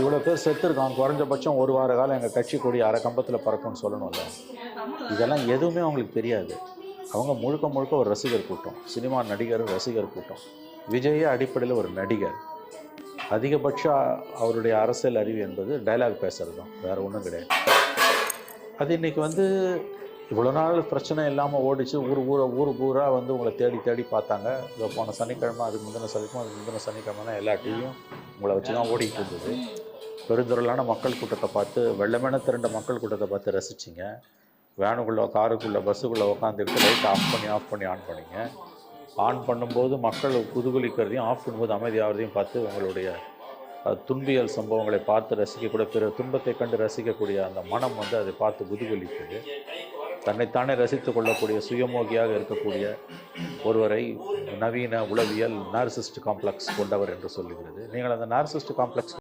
இவ்வளோ பேர் செத்துருக்கான் குறைஞ்சபட்சம் ஒரு வார காலம் எங்கள் கட்சி கொடி அரை கம்பத்தில் பறக்கும்னு சொல்லணும்ல. இதெல்லாம் எதுவுமே அவங்களுக்கு தெரியாது. அவங்க முழுக்க முழுக்க ஒரு ரசிகர் கூட்டம். சினிமா நடிகர் ரசிகர் கூட்டம். விஜயே அடிப்படையில் ஒரு நடிகர். அதிகபட்ச அவருடைய அரசியல் அறிவு என்பது டைலாக் பேசுறது தான். வேறு ஒன்றும் கிடையாது. அது இன்னைக்கு வந்து இவ்வளோ நாள் பிரச்சனை இல்லாமல் ஓடிச்சு ஊர் ஊரை ஊர் ஊராக வந்து உங்களை தேடி தேடி பார்த்தாங்க. இதை போன சனிக்கிழமை அதுக்கு முந்தின சனிக்கிழமை அதுக்கு முந்தின சனிக்கிழமைனா எல்லா டிவியும் உங்களை வச்சு தான் ஓடிட்டு இருந்தது பெருந்திரளான மக்கள் கூட்டத்தை பார்த்து வெள்ளமென திரண்ட மக்கள் கூட்டத்தை பார்த்து ரசிச்சிங்க. வேனுக்குள்ளே காருக்குள்ளே பஸ்ஸுக்குள்ளே உட்காந்துக்கிட்டு லைட் ஆஃப் பண்ணி ஆஃப் பண்ணி ஆன் பண்ணிங்க. ஆன் பண்ணும்போது மக்கள் குதுகுலிக்கிறதையும் ஆஃப் பண்ணும்போது அமைதியாகிறதையும் பார்த்து உங்களுடைய துன்பியல் சம்பவங்களை பார்த்து ரசிக்கக்கூடிய பிற துன்பத்தை கண்டு ரசிக்கக்கூடிய அந்த மனம் வந்து அதை பார்த்து குதுகுலிக்குது. தன்னைத்தானே ரசித்து கொள்ளக்கூடிய சுயமோகியாக இருக்கக்கூடிய ஒருவரை நவீன உளவியல் நார்சிஸ்ட் காம்ப்ளெக்ஸ் கொண்டவர் என்று சொல்லுகிறது. நீங்கள் அந்த நார்சிஸ்ட் காம்ப்ளெக்ஸ்